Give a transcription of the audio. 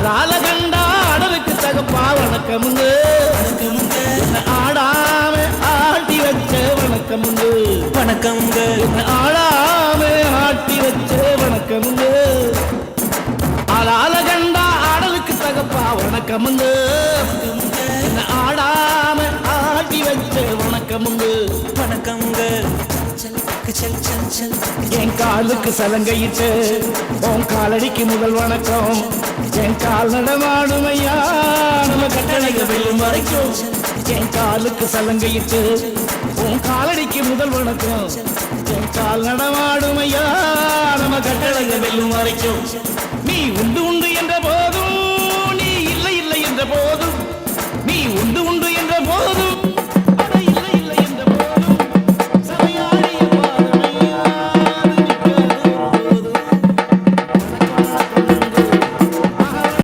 அதால கண்டா அடலுக்கு தகப்பா என்ன ஆடாம ஆட்டி வச்ச வணக்கமுங்க. வணக்கமுங்க ஆடாம ஆட்டி வச்ச வணக்கமுங்க அதால கண்டா ஆடலுக்கு தகப்பா வணக்கமுங்க என்ன ஆடாம ஆட்டி வச்ச வணக்கமுங்க வணக்கமுங்க. என் காலுக்கு சலங்கையிட்டு உன் காலடிக்கு முதல் வணக்கம். என் கால் நடமாடும் ஐயா நம்ம கட்டளைக்கு வெல்லும் வரைக்கும். என் காலுக்கு சலங்கையிட்டு உன் காலடிக்கு முதல் வணக்கம். என் கால் நடமாடும் ஐயா நம்ம கட்டளைக்கு வெல்லும் வரைக்கும். நீ உண்டு உண்டு என்ற போதும் நீ இல்லை இல்லை என்ற போதும். நீ உண்டு